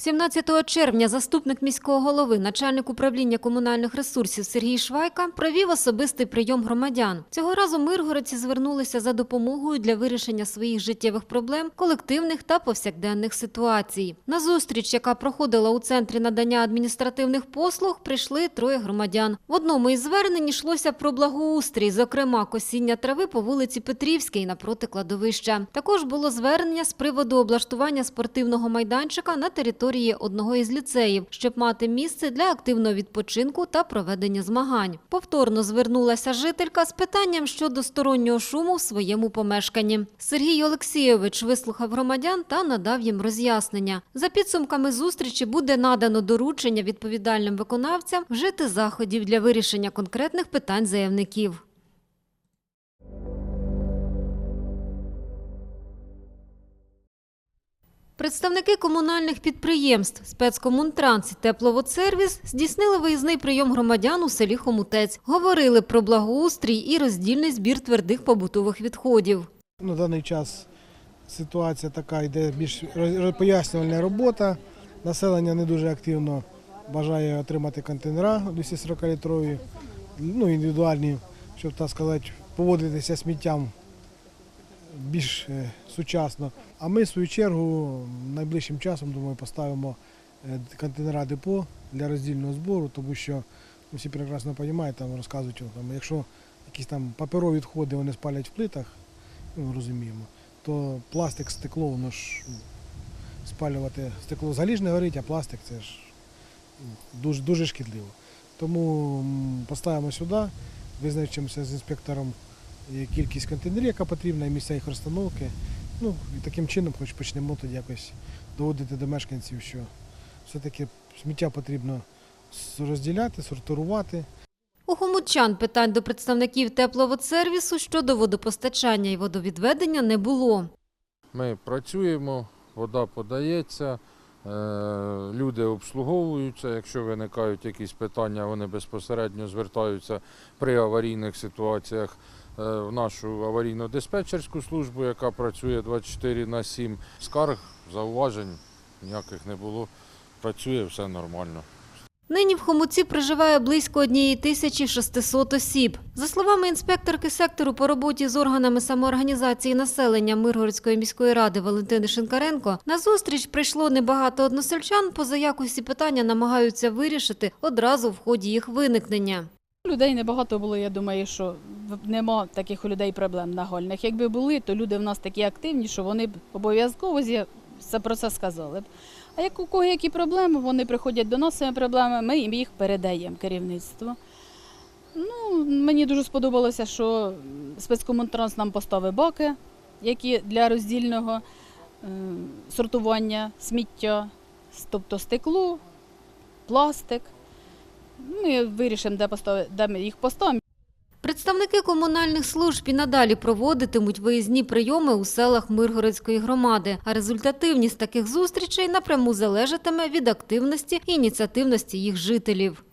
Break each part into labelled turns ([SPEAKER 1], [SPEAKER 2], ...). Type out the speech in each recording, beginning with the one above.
[SPEAKER 1] 17 червня заступник міського голови, начальник управління комунальних ресурсів Сергій Швайка провів особистий прийом громадян. Цього разу миргородці звернулися за допомогою для вирішення своїх життєвих проблем, колективних та повсякденних ситуацій. На зустріч, яка проходила у центрі надання адміністративних послуг, прийшли троє громадян. В одному із звернень йшлося про благоустрій, зокрема косіння трави по вулиці Петрівській напроти кладовища. Також було звернення з приводу облаштування спортивного майданчика на території одного із ліцеїв, щоб мати місце для активного відпочинку та проведення змагань. Повторно звернулася жителька з питанням щодо стороннього шуму в своєму помешканні. Сергій Олексійович вислухав громадян та надав їм роз'яснення. За підсумками зустрічі буде надано доручення відповідальним виконавцям вжити заходів для вирішення конкретних питань заявників. Представники комунальних підприємств спецкомунтранс і тепловодсервіс здійснили виїзний прийом громадян у селі Хомутець. Говорили про благоустрій і роздільний збір твердих побутових відходів.
[SPEAKER 2] На даний час ситуація така, йде більш пояснювальна робота. Населення не дуже активно бажає отримати контейнера 240-літрові, ну, індивідуальні, щоб так сказати, поводитися сміттям більш е, сучасно. А ми, в свою чергу, найближчим часом, думаю, поставимо е, контейнера депо для роздільного збору, тому що ну, всі прекрасно розуміють, там розказують, там, якщо якісь там паперові відходи вони спалять в плитах, ну, розуміємо, то пластик, стекло, воно ж ну, спалювати стекло взагалі ж не горить, а пластик це ж ну, дуже, дуже шкідливо. Тому поставимо сюди, визначимося з інспектором кількість контейнерів, яка потрібна, і місця їх розстановки. Ну, і таким чином хоч почнемо тоді якось доводити до мешканців, що все-таки сміття потрібно розділяти, сортувати.
[SPEAKER 1] У хомутчан питань до представників тепловодсервісу щодо водопостачання і водовідведення не було.
[SPEAKER 3] Ми працюємо, вода подається, е, люди обслуговуються. Якщо виникають якісь питання, вони безпосередньо звертаються при аварійних ситуаціях е, в нашу аварійно-диспетчерську службу, яка працює 24 на 7. Скарг, зауважень ніяких не було. Працює все нормально.
[SPEAKER 1] Нині в Хомуці проживає близько 1600 осіб. За словами інспекторки сектору по роботі з органами самоорганізації населення Миргородської міської ради Валентини Шинкаренко, на зустріч прийшло небагато односельчан, поза якості питання намагаються вирішити одразу в ході їх виникнення.
[SPEAKER 4] Людей небагато було, я думаю, що нема таких у людей проблем нагальних. Якби були, то люди в нас такі активні, що вони б обов'язково про це сказали б. А як у кого які проблеми, вони приходять до нас цими проблемами, ми їм їх передаємо керівництво. Ну, мені дуже сподобалося, що спецкомунтранс нам поставив баки, які для роздільного е, сортування сміття, тобто стекло, пластик. Ми вирішимо, де, постави, де ми їх поставимо.
[SPEAKER 1] Представники комунальних служб і надалі проводитимуть виїзні прийоми у селах Миргородської громади, а результативність таких зустрічей напряму залежатиме від активності і ініціативності їх жителів.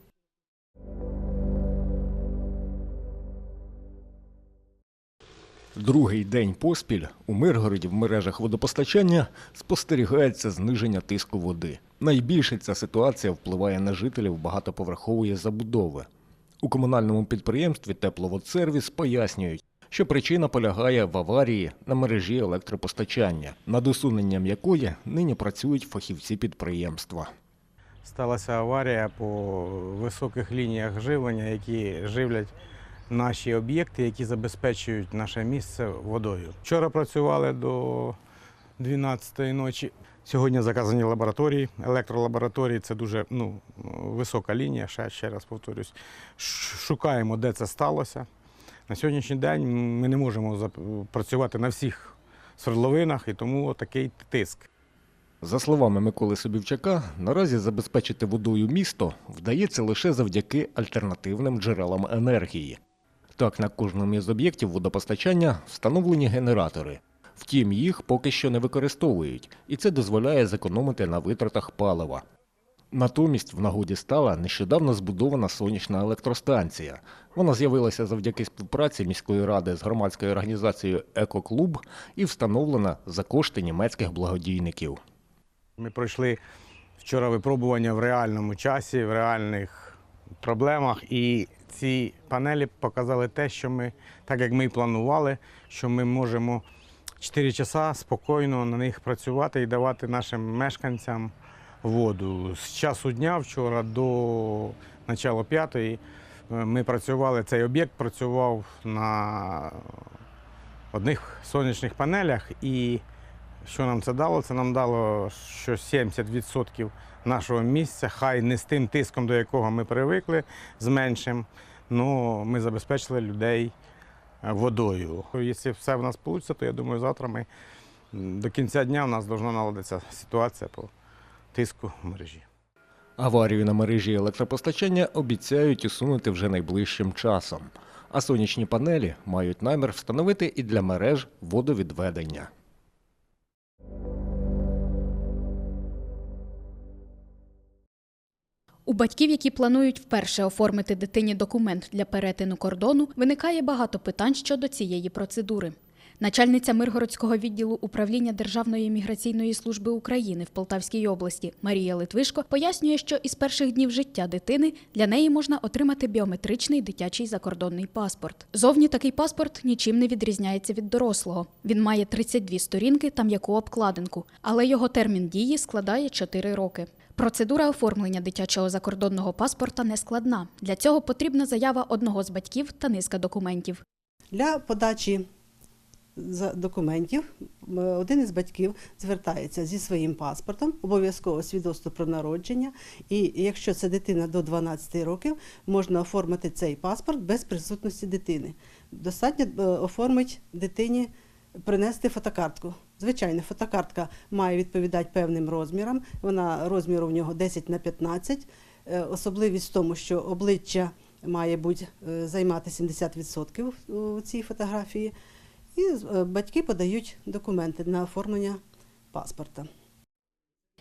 [SPEAKER 5] Другий день поспіль у Миргороді в мережах водопостачання спостерігається зниження тиску води. Найбільше ця ситуація впливає на жителів багатоповерхової забудови. У комунальному підприємстві Тепловодсервіс пояснюють, що причина полягає в аварії на мережі електропостачання, над усуненням якої нині працюють фахівці підприємства.
[SPEAKER 6] Сталася аварія по високих лініях живлення, які живлять наші об'єкти, які забезпечують наше місце водою. Вчора працювали до 12-ї ночі. Сьогодні заказані лабораторії. Електролабораторії це дуже ну, висока лінія, ще, ще раз повторюсь. Шукаємо, де це сталося. На сьогоднішній день ми не можемо працювати на всіх свердловинах, і тому такий тиск.
[SPEAKER 5] За словами Миколи Собівчака, наразі забезпечити водою місто вдається лише завдяки альтернативним джерелам енергії. Так, на кожному із об'єктів водопостачання встановлені генератори. Втім, їх поки що не використовують, і це дозволяє зекономити на витратах палива. Натомість в нагоді стала нещодавно збудована сонячна електростанція. Вона з'явилася завдяки співпраці міської ради з громадською організацією Екоклуб і встановлена за кошти німецьких благодійників.
[SPEAKER 6] Ми пройшли вчора випробування в реальному часі, в реальних проблемах. І ці панелі показали те, що ми, так як ми і планували, що ми можемо 4 часа спокійно на них працювати і давати нашим мешканцям воду. З часу дня вчора до начала п'ятої е, ми працювали, цей об'єкт працював на одних сонячних панелях. І що нам це дало? Це нам дало, що 70% нашого місця, хай не з тим тиском, до якого ми привикли, з меншим, але ми забезпечили людей водою. Якщо все в нас вийде, то я думаю, завтра ми до кінця дня у нас повинна наладитися ситуація по тиску в мережі.
[SPEAKER 5] Аварію на мережі електропостачання обіцяють усунути вже найближчим часом. А сонячні панелі мають намір встановити і для мереж водовідведення.
[SPEAKER 7] У батьків, які планують вперше оформити дитині документ для перетину кордону, виникає багато питань щодо цієї процедури. Начальниця Миргородського відділу управління Державної міграційної служби України в Полтавській області Марія Литвишко пояснює, що із перших днів життя дитини для неї можна отримати біометричний дитячий закордонний паспорт. Зовні такий паспорт нічим не відрізняється від дорослого. Він має 32 сторінки та м'яку обкладинку, але його термін дії складає 4 роки. Процедура оформлення дитячого закордонного паспорта не складна. Для цього потрібна заява одного з батьків та низка документів.
[SPEAKER 8] Для подачі документів один із батьків звертається зі своїм паспортом, обов'язково свідоцтво про народження. І якщо це дитина до 12 років, можна оформити цей паспорт без присутності дитини. Достатньо е, оформити дитині, принести фотокартку. Звичайно, фотокартка має відповідати певним розмірам. Вона розміру в нього 10 на 15. Е, Особливість в тому, що обличчя має бути е, займати 70% у цій фотографії. І е, батьки подають документи на оформлення паспорта.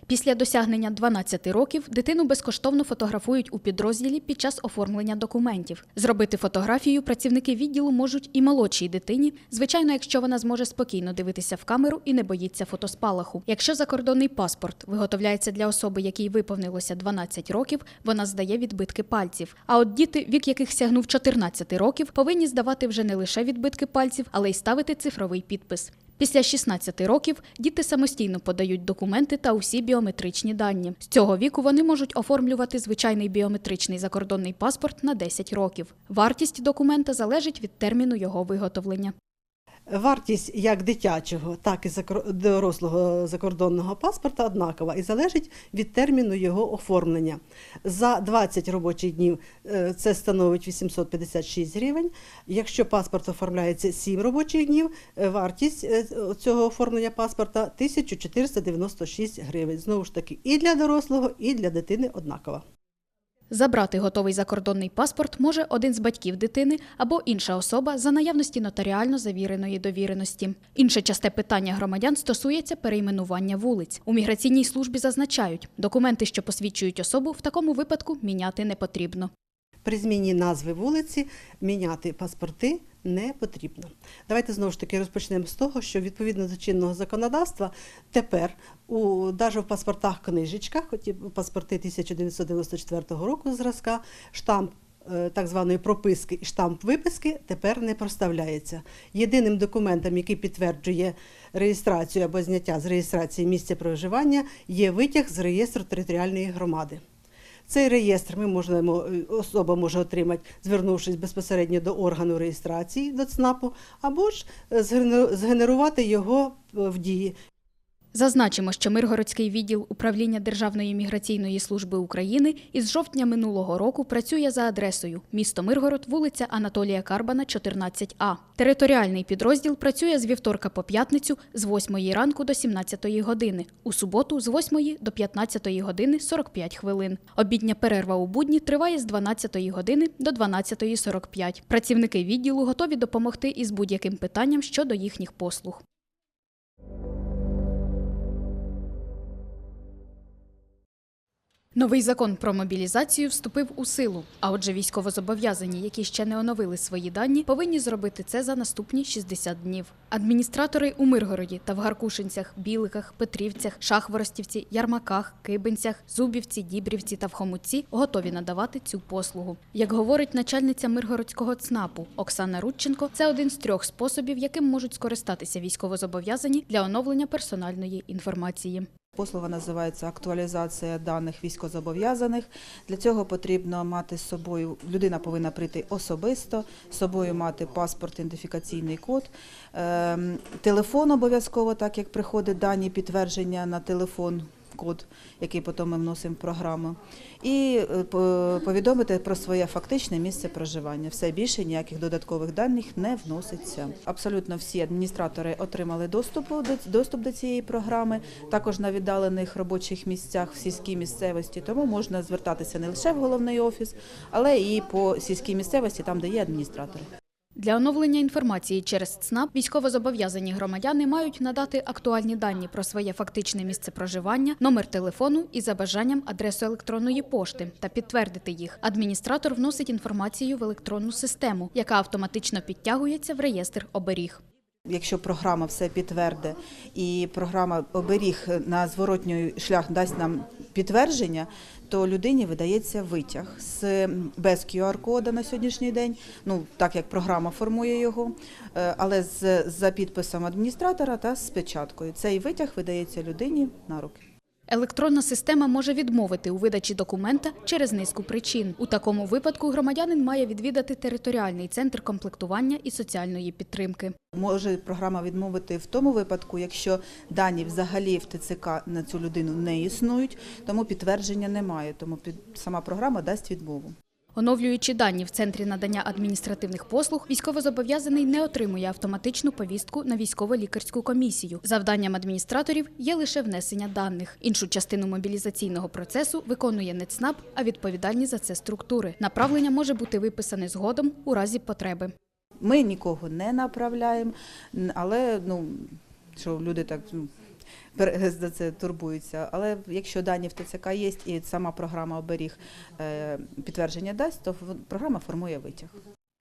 [SPEAKER 7] Після досягнення 12 років дитину безкоштовно фотографують у підрозділі під час оформлення документів. Зробити фотографію працівники відділу можуть і молодшій дитині, звичайно, якщо вона зможе спокійно дивитися в камеру і не боїться фотоспалаху. Якщо закордонний паспорт виготовляється для особи, якій виповнилося 12 років, вона здає відбитки пальців. А от діти, вік яких сягнув 14 років, повинні здавати вже не лише відбитки пальців, але й ставити цифровий підпис. Після 16 років діти самостійно подають документи та усі біометричні дані. З цього віку вони можуть оформлювати звичайний біометричний закордонний паспорт на 10 років. Вартість документа залежить від терміну його виготовлення.
[SPEAKER 8] Вартість як дитячого, так і дорослого закордонного паспорта однакова і залежить від терміну його оформлення. За 20 робочих днів е, це становить 856 гривень. Якщо паспорт оформляється 7 робочих днів, е, вартість е, цього оформлення паспорта 1496 гривень. Знову ж таки, і для дорослого, і для дитини однакова.
[SPEAKER 7] Забрати готовий закордонний паспорт може один з батьків дитини або інша особа за наявності нотаріально завіреної довіреності. Інше часте питання громадян стосується перейменування вулиць. У міграційній службі зазначають, документи, що посвідчують особу, в такому випадку міняти не потрібно.
[SPEAKER 8] При зміні назви вулиці міняти паспорти не потрібно. Давайте знову ж таки розпочнемо з того, що відповідно до чинного законодавства тепер у навіть в паспортах книжечках, хоч і паспорти 1994 року зразка, штамп. е, Так званої прописки і штамп виписки тепер не проставляється. Єдиним документом, який підтверджує реєстрацію або зняття з реєстрації місця проживання, є витяг з реєстру територіальної громади. Цей реєстр ми можемо, е, особа може отримати, звернувшись безпосередньо до органу реєстрації до ЦНАПу, або ж е, згенерувати його е, в дії.
[SPEAKER 7] Зазначимо, що Миргородський відділ управління Державної міграційної служби України із жовтня минулого року працює за адресою місто Миргород, вулиця Анатолія Карбана, 14А. Територіальний підрозділ працює з вівторка по п'ятницю з 8 ранку до 17 години, у суботу з 8 до 15 години 45 хвилин. Обідня перерва у будні триває з 12 години до 12.45. Працівники відділу готові допомогти із будь-яким питанням щодо їхніх послуг. Новий закон про мобілізацію вступив у силу. А отже, військовозобов'язані, які ще не оновили свої дані, повинні зробити це за наступні 60 днів. Адміністратори у Миргороді та в Гаркушинцях, Біликах, Петрівцях, Шахворостівці, Ярмаках, Кибинцях, Зубівці, Дібрівці та в Хомутці готові надавати цю послугу. Як говорить начальниця Миргородського ЦНАПу Оксана Рудченко, це один з трьох способів, яким можуть скористатися військовозобов'язані для оновлення персональної інформації.
[SPEAKER 9] Послуга називається актуалізація даних військозобов'язаних. Для цього потрібно мати з собою, людина повинна прийти особисто, з собою мати паспорт, ідентифікаційний код, ем, телефон обов'язково, так як приходить дані підтвердження на телефон. Код, який потім ми вносимо в програму, і е, повідомити про своє фактичне місце проживання. Все більше ніяких додаткових даних не вноситься. Абсолютно всі адміністратори отримали доступ до цієї програми, також на віддалених робочих місцях в сільській місцевості. Тому можна звертатися не лише в головний офіс, але і по сільській місцевості, там де є адміністратори.
[SPEAKER 7] Для оновлення інформації через ЦНАП військовозобов'язані громадяни мають надати актуальні дані про своє фактичне місце проживання, номер телефону і за бажанням адресу електронної пошти та підтвердити їх. Адміністратор вносить інформацію в електронну систему, яка автоматично підтягується в реєстр оберіг.
[SPEAKER 9] Якщо програма все підтверде і програма оберіг на зворотній шлях дасть нам підтвердження, то людині видається витяг з без QR-кода на сьогоднішній день. Ну так як програма формує його, е, але з за підписом адміністратора та з печаткою. Цей витяг видається людині на руки.
[SPEAKER 7] Електронна система може відмовити у видачі документа через низку причин. У такому випадку громадянин має відвідати територіальний центр комплектування і соціальної підтримки.
[SPEAKER 9] Може програма відмовити в тому випадку, якщо дані взагалі в ТЦК на цю людину не існують, тому підтвердження немає. Тому сама програма дасть відмову.
[SPEAKER 7] Оновлюючи дані в центрі надання адміністративних послуг, військовозобов'язаний не отримує автоматичну повістку на військово-лікарську комісію. Завданням адміністраторів є лише внесення даних. Іншу частину мобілізаційного процесу виконує не ЦНАП, а відповідальні за це структури. Направлення може бути виписане згодом у разі потреби.
[SPEAKER 9] Ми нікого не направляємо, але ну що люди так ну, за це турбуються. Але якщо дані в ТЦК є і сама програма оберіг е, підтвердження дасть, то програма формує витяг.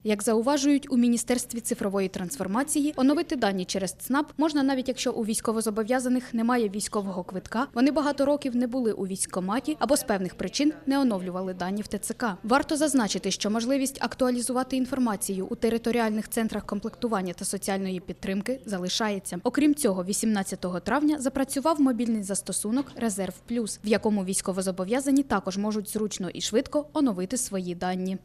[SPEAKER 7] Як зауважують у Міністерстві цифрової трансформації, оновити дані через ЦНАП можна навіть якщо у військовозобов'язаних немає військового квитка, вони багато років не були у військкоматі або з певних причин не оновлювали дані в ТЦК. Варто зазначити, що можливість актуалізувати інформацію у територіальних центрах комплектування та соціальної підтримки залишається. Окрім цього, 18 травня запрацював мобільний застосунок Резерв Плюс, в якому військовозобов'язані також можуть зручно і швидко оновити свої дані.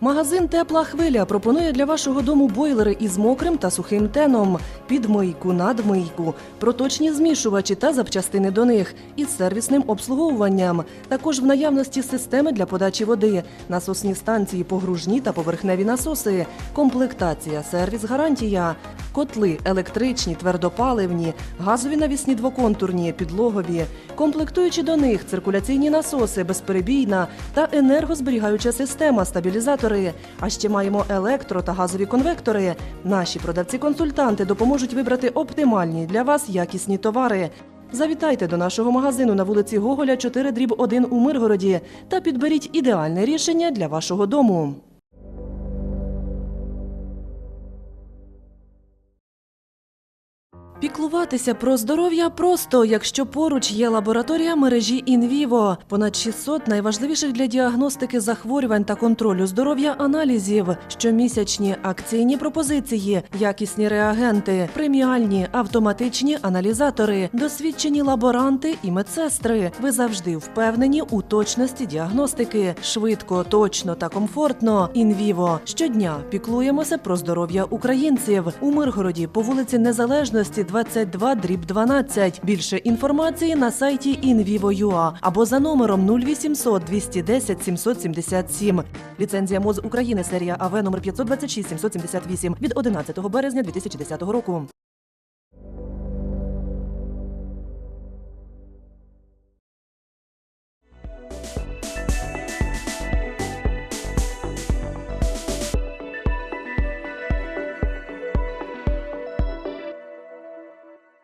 [SPEAKER 10] Магазин Тепла хвиля пропонує для вашого дому бойлери із мокрим та сухим теном, підмийку, надмийку, проточні змішувачі та запчастини до них із сервісним обслуговуванням. Також в наявності системи для подачі води, насосні станції, погружні та поверхневі насоси, комплектація, сервіс, гарантія, котли електричні, твердопаливні, газові навісні двоконтурні, підлогові, комплектуючи до них циркуляційні насоси, безперебійна та енергозберігаюча система, стабілізатори. А ще маємо електро та газові конвектори. Наші продавці-консультанти допоможуть вибрати оптимальні для вас якісні товари. Завітайте до нашого магазину на вулиці Гоголя 4 дріб 1 у Миргороді та підберіть ідеальне рішення для вашого дому. Піклуватися про здоров'я просто, якщо поруч є лабораторія мережі Інвіво. Понад 600 найважливіших для діагностики захворювань та контролю здоров'я аналізів, щомісячні акційні пропозиції, якісні реагенти, преміальні автоматичні аналізатори, досвідчені лаборанти і медсестри. Ви завжди впевнені у точності діагностики. Швидко, точно та комфортно. Інвіво щодня піклуємося про здоров'я українців у Миргороді по вулиці Незалежності 22 дріб 12. Більше інформації на сайті invivo.ua або за номером 0800 210 777. Ліцензія МОЗ України серія АВ номер 526 778 від 11 березня 2010 року.